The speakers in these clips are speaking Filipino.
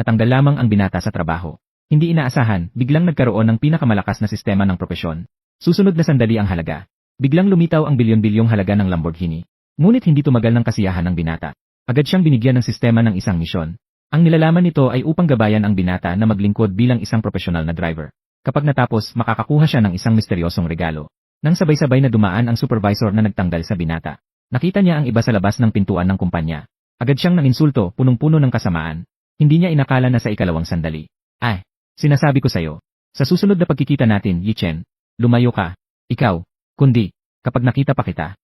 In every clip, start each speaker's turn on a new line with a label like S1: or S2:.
S1: natanggal lamang ang binata sa trabaho. Hindi inaasahan, biglang nagkaroon ng pinakamalakas na sistema ng propesyon. Susunod na sandali ang halaga. Biglang lumitaw ang bilyon-bilyong halaga ng Lamborghini. Ngunit hindi tumagal ng kasiyahan ng binata. Agad siyang binigyan ng sistema ng isang misyon. Ang nilalaman nito ay upang gabayan ang binata na maglingkod bilang isang profesional na driver. Kapag natapos, makakakuha siya ng isang misteryosong regalo. Nang sabay-sabay na dumaan ang supervisor na nagtanggal sa binata. Nakita niya ang iba sa labas ng pintuan ng kumpanya. Agad siyang nanginsulto, punong-puno ng kasamaan. Hindi niya inakala na sa ikalawang sandali. Ay, sinasabi ko sa'yo. Sa susunod na pagkikita natin, Yi Chen, lumayo ka. Ikaw, kundi, kapag nakita pa kita.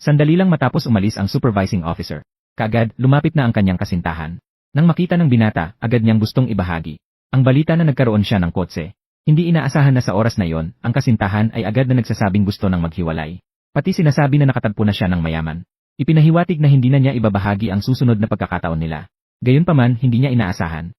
S1: Sandali lang matapos umalis ang supervising officer. Kaagad, lumapit na ang kanyang kasintahan. Nang makita ng binata, agad niyang gustong ibahagi. Ang balita na nagkaroon siya ng kotse. Hindi inaasahan na sa oras na yon, ang kasintahan ay agad na nagsasabing gusto ng maghiwalay. Pati sinasabi na nakatagpo na siya ng mayaman. Ipinahiwatig na hindi na niya ibabahagi ang susunod na pagkakataon nila. Gayunpaman, hindi niya inaasahan.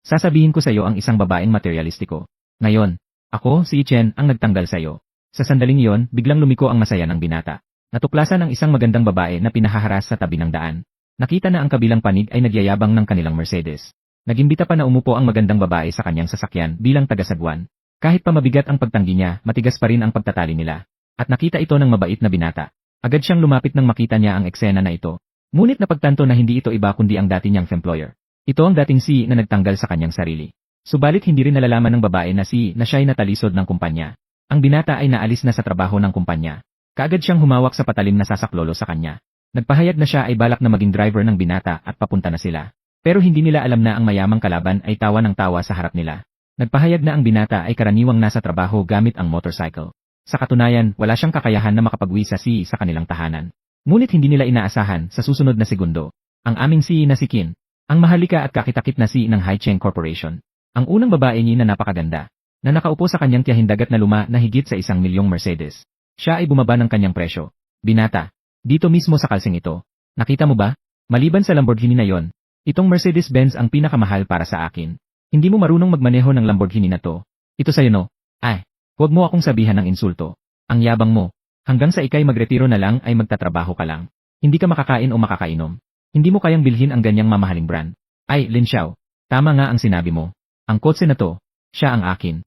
S1: Sasabihin ko sa iyo ang isang babaeng materialistiko. Ngayon, ako, si Chen, ang nagtanggal sa iyo. Sa sandaling iyon, biglang lumiko ang masaya ng binata. Natuklasan ang isang magandang babae na pinahaharas sa tabi ng daan. Nakita na ang kabilang panig ay nagyayabang ng kanilang Mercedes. Nagimbita pa na umupo ang magandang babae sa kanyang sasakyan bilang tagasagwan. Kahit pa mabigat ang pagtanggi niya, matigas pa rin ang pagtatali nila. At nakita ito ng mabait na binata. Agad siyang lumapit nang makita niya ang eksena na ito. Ngunit napagtanto na hindi ito iba kundi ang dati niyang employer. Ito ang dating si na nagtanggal sa kanyang sarili. Subalit hindi rin nalalaman ng babae na si na siya'y natalisod ng kumpanya. Ang binata ay naalis na sa trabaho ng kumpanya. Kaagad siyang humawak sa patalim na sasaklolo sa kanya. Nagpahayag na siya ay balak na maging driver ng binata at papunta na sila. Pero hindi nila alam na ang mayamang kalaban ay tawa ng tawa sa harap nila. Nagpahayag na ang binata ay karaniwang nasa trabaho gamit ang motorcycle. Sa katunayan, wala siyang kakayahan na makapagwi sa si sa kanilang tahanan. Ngunit hindi nila inaasahan sa susunod na segundo. Ang aming si na si Kin. Ang mahalika at kakitakip na si ng Haicheng Corporation. Ang unang babae niya na napakaganda. Na nakaupo sa kanyang tiyahindagat na luma na higit sa isang milyong Mercedes. Siya ay bumaba ng kanyang presyo. Binata. Dito mismo sa kalsing ito. Nakita mo ba? Maliban sa Lamborghini na yon, itong Mercedes-Benz ang pinakamahal para sa akin. Hindi mo marunong magmaneho ng Lamborghini na to. Ito sa'yo no. Ay, huwag mo akong sabihan ng insulto. Ang yabang mo. Hanggang sa ikay magretiro na lang ay magtatrabaho ka lang. Hindi ka makakain o makakainom. Hindi mo kayang bilhin ang ganyang mamahaling brand. Ay, Lin Xiao. Tama nga ang sinabi mo. Ang kotse na to, siya ang akin.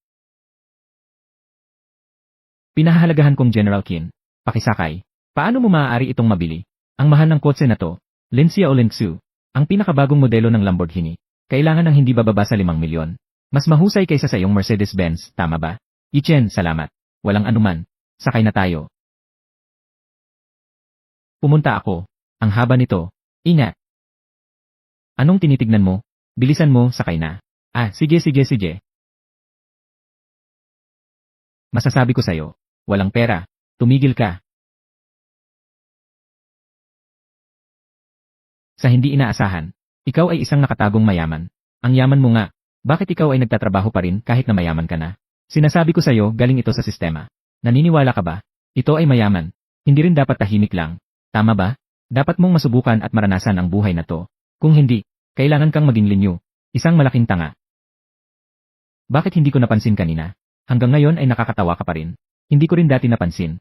S1: Pinahahalagahan kong General Qin. Pakisakay. Paano mo maaari itong mabili? Ang mahal ng kotse na to, Lincia o Lingsu, ang pinakabagong modelo ng Lamborghini. Kailangan ng hindi bababa sa 5 milyon. Mas mahusay kaysa sa iyong Mercedes-Benz, tama ba? Ichen, salamat. Walang anuman. Sakay na tayo. Pumunta ako. Ang haba nito. Ingat. Anong tinitignan mo? Bilisan mo, sakay na. Ah, sige sige sige. Masasabi ko sa'yo, walang pera, tumigil ka. Sa hindi inaasahan, ikaw ay isang nakatagong mayaman. Ang yaman mo nga, bakit ikaw ay nagtatrabaho pa rin kahit na mayaman ka na? Sinasabi ko sa'yo, galing ito sa sistema. Naniniwala ka ba? Ito ay mayaman. Hindi rin dapat tahimik lang. Tama ba? Dapat mong masubukan at maranasan ang buhay na to. Kung hindi, kailangan kang maging linyo. Isang malaking tanga. Bakit hindi ko napansin kanina? Hanggang ngayon ay nakakatawa ka pa rin. Hindi ko rin dati napansin.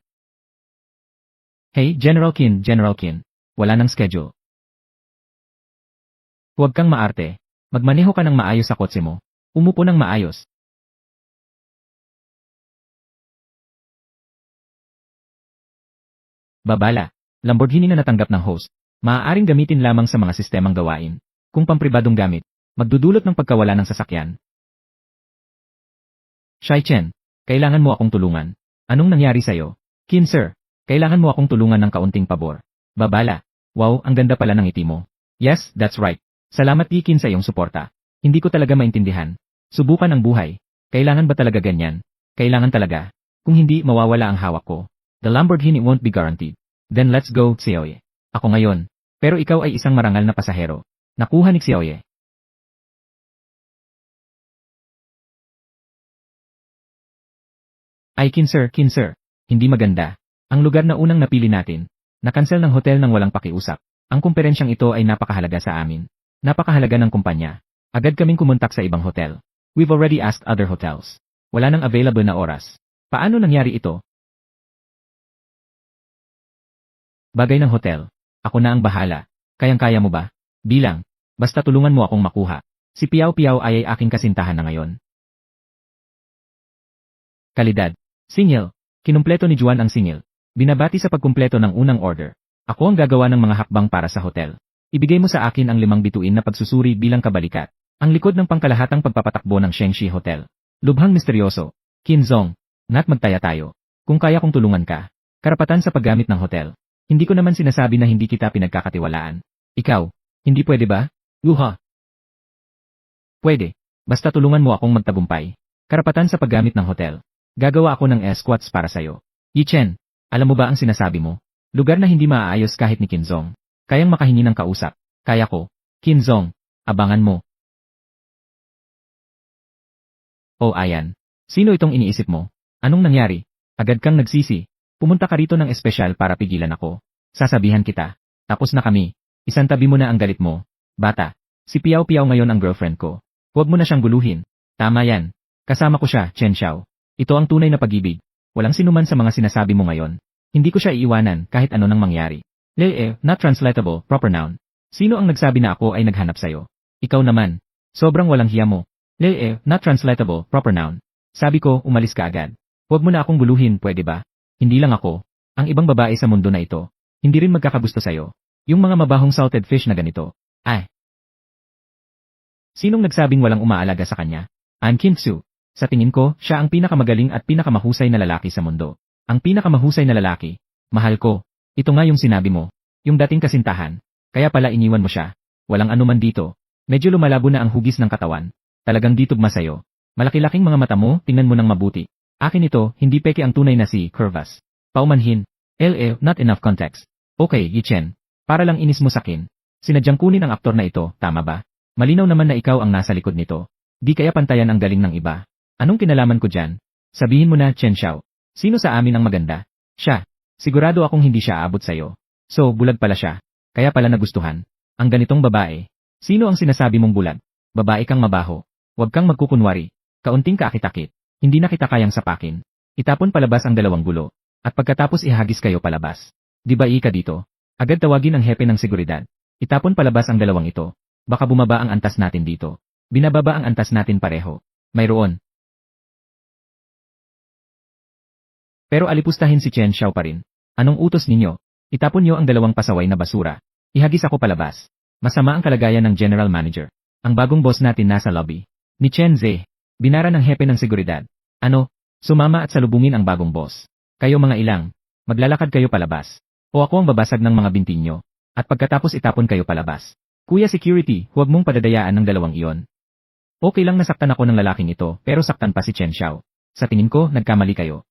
S1: Hey, General Kin, General Kin. Wala nang schedule. Huwag kang maarte. Magmaneho ka ng maayos sa kotse mo. Umupo ng maayos. Babala. Lamborghini na natanggap ng host. Maaaring gamitin lamang sa mga sistemang gawain. Kung pampribadong gamit, magdudulot ng pagkawala ng sasakyan. Shai Chen, kailangan mo akong tulungan. Anong nangyari sa'yo? Kin sir, kailangan mo akong tulungan ng kaunting pabor. Babala. Wow, ang ganda pala ng iti mo. Yes, that's right. Salamat Ikin sa iyong suporta. Hindi ko talaga maintindihan. Subukan ang buhay. Kailangan ba talaga ganyan? Kailangan talaga. Kung hindi, mawawala ang hawak ko. The Lamborghini won't be guaranteed. Then let's go, Xiaoye. Ako ngayon. Pero ikaw ay isang marangal na pasahero. Nakuha ni Xiaoye. Ay kin sir, kin sir. Hindi maganda. Ang lugar na unang napili natin. Nakansel ng hotel ng walang pakiusap. Ang kumperensyang ito ay napakahalaga sa amin. Napakahalaga ng kumpanya. Agad kaming kumontak sa ibang hotel. We've already asked other hotels. Wala nang available na oras. Paano nangyari ito? Bagay ng hotel. Ako na ang bahala. Kayang-kaya mo ba? Bilang, basta tulungan mo akong makuha. Si Piao Piao ay ay aking kasintahan na ngayon. Kalidad. Singil. Kinumpleto ni Juan ang singil. Binabati sa pagkumpleto ng unang order. Ako ang gagawa ng mga hakbang para sa hotel. Ibigay mo sa akin ang limang bituin na pagsusuri bilang kabalikat. Ang likod ng pangkalahatang pagpapatakbo ng Shengshi Hotel. Lubhang misteryoso. Kinzong. Nat magtaya tayo. Kung kaya kong tulungan ka. Karapatan sa paggamit ng hotel. Hindi ko naman sinasabi na hindi kita pinagkakatiwalaan. Ikaw, hindi pwede ba? Luha. Pwede. Basta tulungan mo akong magtagumpay. Karapatan sa paggamit ng hotel. Gagawa ako ng escorts para sa'yo. Yichen, alam mo ba ang sinasabi mo? Lugar na hindi maaayos kahit ni Kinzong. Kayang makahingi ng kausap. Kaya ko. Kinzong, abangan mo. Oh ayan. Sino itong iniisip mo? Anong nangyari? Agad kang nagsisi. Pumunta ka rito ng espesyal para pigilan ako. Sasabihan kita. Tapos na kami. Isang tabi mo na ang galit mo. Bata. Si Piao Piao ngayon ang girlfriend ko. Huwag mo na siyang guluhin. Tama yan. Kasama ko siya, Chen Xiao. Ito ang tunay na pag-ibig. Walang sinuman sa mga sinasabi mo ngayon. Hindi ko siya iiwanan kahit ano nang mangyari. Lee, not translatable, proper noun. Sino ang nagsabi na ako ay naghanap sa'yo? Ikaw naman. Sobrang walang hiya mo. Lee, not translatable, proper noun. Sabi ko, umalis ka agad. Huwag mo na akong guluhin, pwede ba? Hindi lang ako. Ang ibang babae sa mundo na ito. Hindi rin magkakagusto sa'yo. Yung mga mabahong salted fish na ganito. Ay. Sinong nagsabing walang umaalaga sa kanya? An Kinsu. Sa tingin ko, siya ang pinakamagaling at pinakamahusay na lalaki sa mundo. Ang pinakamahusay na lalaki. Mahal ko. Ito nga yung sinabi mo. Yung dating kasintahan. Kaya pala iniwan mo siya. Walang anuman dito. Medyo lumalabo na ang hugis ng katawan. Talagang ditugma sa'yo. Malaki-laking mga mata mo, tingnan mo ng mabuti. Akin ito, hindi peke ang tunay na si Curvas. Paumanhin. LE, not enough context. Okay, Yichen. Para lang inis mo sakin. Sinadyang kunin ang aktor na ito, tama ba? Malinaw naman na ikaw ang nasa likod nito. Di kaya pantayan ang galing ng iba. Anong kinalaman ko dyan? Sabihin mo na, Chen Xiao. Sino sa amin ang maganda? Siya. Sigurado akong hindi siya aabot sa'yo. So, bulag pala siya. Kaya pala nagustuhan. Ang ganitong babae. Sino ang sinasabi mong bulag? Babae kang mabaho. Huwag kang magkukunwari. Kaunting kaakit-akit. Hindi na kita kayang sapakin. Itapon palabas ang dalawang gulo. At pagkatapos ihagis kayo palabas. Di ba ika dito? Agad tawagin ang hepe ng seguridad. Itapon palabas ang dalawang ito. Baka bumaba ang antas natin dito. Binababa ang antas natin pareho. Mayroon. Pero alipustahin si Chen Xiao pa rin. Anong utos ninyo? Itapon niyo ang dalawang pasaway na basura. Ihagis ako palabas. Masama ang kalagayan ng general manager. Ang bagong boss natin nasa lobby. Ni Chen Ze. Binara ng hepe ng seguridad. Ano? Sumama at salubungin ang bagong boss. Kayo mga ilang. Maglalakad kayo palabas. O ako ang babasag ng mga binti nyo. At pagkatapos itapon kayo palabas. Kuya security, huwag mong padadayaan ng dalawang iyon. Okay lang nasaktan ako ng lalaking ito, pero saktan pa si Chen Xiao. Sa tingin ko, nagkamali kayo.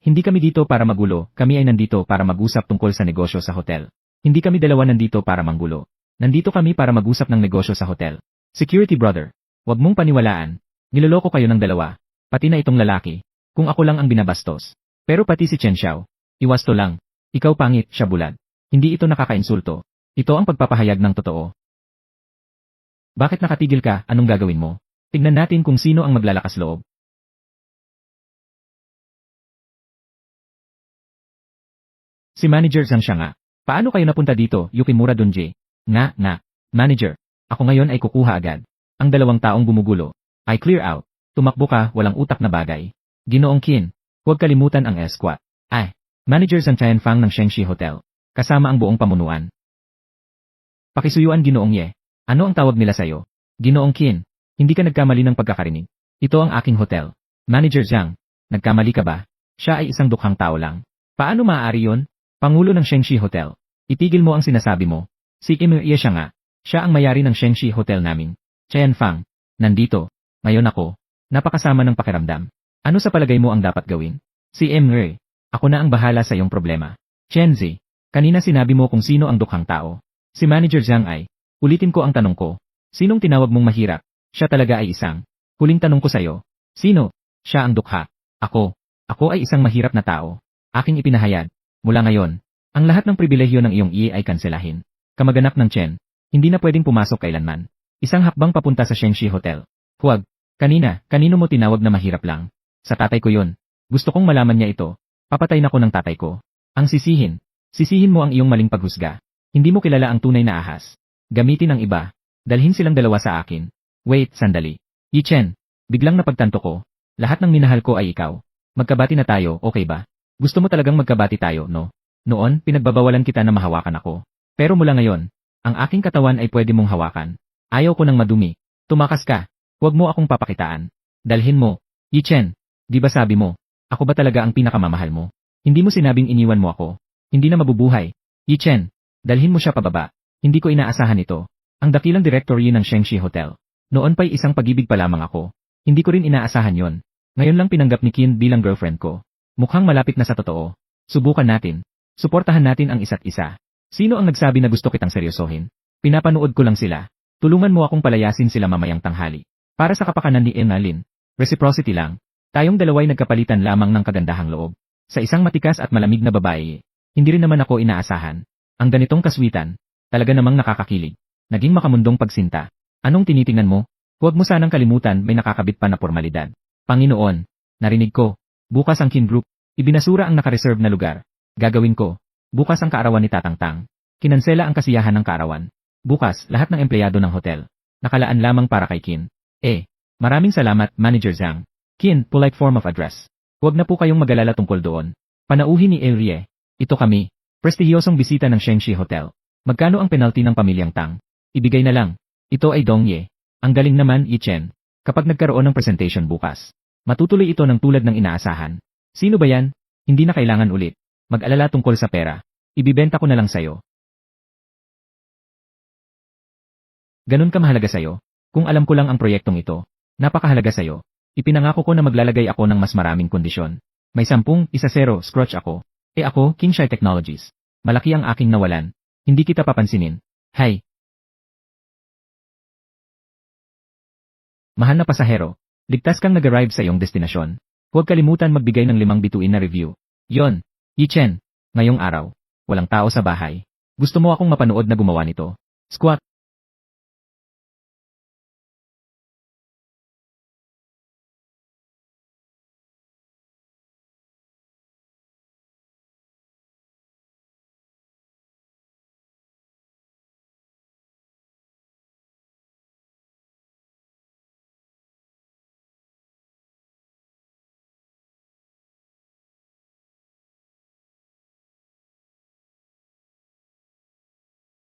S1: Hindi kami dito para magulo, kami ay nandito para mag-usap tungkol sa negosyo sa hotel. Hindi kami dalawa nandito para manggulo. Nandito kami para mag-usap ng negosyo sa hotel. Security brother, huwag mong paniwalaan. Niloloko kayo ng dalawa. Pati na itong lalaki. Kung ako lang ang binabastos. Pero pati si Chen Xiao. Iwasto lang. Ikaw pangit, siya bulag. Hindi ito nakakainsulto. Ito ang pagpapahayag ng totoo. Bakit nakatigil ka, anong gagawin mo? Tignan natin kung sino ang maglalakas loob. Si Manager Zhang siya nga. Paano kayo napunta dito, Yukimura Dunji? Nga, nga. Manager. Ako ngayon ay kukuha agad. Ang dalawang taong gumugulo. I clear out. Tumakbo ka, walang utak na bagay. Ginoong Kin. Huwag kalimutan ang escort. Ay. Manager Zhang Tianfang ng Shengshi Hotel. Kasama ang buong pamunuan. Pakisuyuan Ginoong Ye. Ano ang tawag nila sa'yo? Ginoong Kin. Hindi ka nagkamali ng pagkakarinig. Ito ang aking hotel. Manager Zhang. Nagkamali ka ba? Siya ay isang dukhang tao lang. Paano maaari yon? Pangulo ng Shengshi Hotel. Itigil mo ang sinasabi mo. Si Kim Ye siya nga. Siya ang mayari ng Shengshi Hotel namin. Chen Fang. Nandito. Ngayon ako. Napakasama ng pakiramdam. Ano sa palagay mo ang dapat gawin? Si. Ray. Ako na ang bahala sa iyong problema. Chen Zi. Kanina sinabi mo kung sino ang dukhang tao. Si Manager Zhang ay. Ulitin ko ang tanong ko. Sinong tinawag mong mahirap? Siya talaga ay isang. Huling tanong ko sa'yo. Sino? Siya ang dukha. Ako. Ako ay isang mahirap na tao. Aking ipinahayag. Mula ngayon, ang lahat ng pribilehyo ng iyong iye ay kanselahin. Kamaganak ng Chen, hindi na pwedeng pumasok kailanman. Isang hakbang papunta sa Shengshi Hotel. Huwag. Kanina, kanino mo tinawag na mahirap lang? Sa tatay ko yon. Gusto kong malaman niya ito. Papatay na ko ng tatay ko. Ang sisihin. Sisihin mo ang iyong maling paghusga. Hindi mo kilala ang tunay na ahas. Gamitin ang iba. Dalhin silang dalawa sa akin. Wait, sandali. Yi Chen, biglang napagtanto ko. Lahat ng minahal ko ay ikaw. Magkabati na tayo, okay ba? Gusto mo talagang magkabati tayo, no? Noon, pinagbabawalan kita na mahawakan ako. Pero mula ngayon, ang aking katawan ay pwede mong hawakan. Ayaw ko ng madumi. Tumakas ka. Huwag mo akong papakitaan. Dalhin mo. Yi Chen, di ba sabi mo, ako ba talaga ang pinakamamahal mo? Hindi mo sinabing iniwan mo ako. Hindi na mabubuhay. Yi Chen, dalhin mo siya pababa. Hindi ko inaasahan ito. Ang dakilang directory ng Shengshi Hotel. Noon pa'y isang pag-ibig pa lamang ako. Hindi ko rin inaasahan yon. Ngayon lang pinanggap ni Kin bilang girlfriend ko. Mukhang malapit na sa totoo. Subukan natin. Suportahan natin ang isa't isa. Sino ang nagsabi na gusto kitang seryosohin? Pinapanood ko lang sila. Tulungan mo akong palayasin sila mamayang tanghali. Para sa kapakanan ni Emmalin. Reciprocity lang. Tayong dalaway nagkapalitan lamang ng kagandahang loob. Sa isang matikas at malamig na babae, hindi rin naman ako inaasahan. Ang ganitong kaswitan, talaga namang nakakakilig. Naging makamundong pagsinta. Anong tinitingnan mo? Huwag mo sanang kalimutan may nakakabit pa na formalidad. Panginoon, narinig ko. Bukas ang kin group. Ibinasura ang nakareserve na lugar. Gagawin ko. Bukas ang kaarawan ni Tatangtang. Kinansela ang kasiyahan ng kaarawan. Bukas, lahat ng empleyado ng hotel. Nakalaan lamang para kay Kin. Eh, maraming salamat, Manager Zhang. Kin, polite form of address. Huwag na po kayong mag-alala tungkol doon. Panauhin ni Elrie. Ito kami. Prestihiyosong bisita ng Shengshi Hotel. Magkano ang penalty ng pamilyang Tang? Ibigay na lang. Ito ay Dongye. Ang galing naman, Yi Chen. Kapag nagkaroon ng presentation bukas, matutuloy ito ng tulad ng inaasahan. Sino ba yan? Hindi na kailangan ulit. Mag-alala tungkol sa pera. Ibibenta ko na lang sa'yo. Ganun ka mahalaga sa'yo? Kung alam ko lang ang proyektong ito, napakahalaga sa'yo. Ipinangako ko na maglalagay ako ng mas maraming kondisyon. May sampung, isa zero, scratch ako. Eh ako, King Shy Technologies. Malaki ang aking nawalan. Hindi kita papansinin. Hay. Mahal na pasahero, ligtas kang nag-arrive sa iyong destinasyon. Huwag kalimutan magbigay ng limang bituin na review. Yon, Yi Chen, ngayong araw, walang tao sa bahay. Gusto mo akong mapanood na gumawa nito. Squat,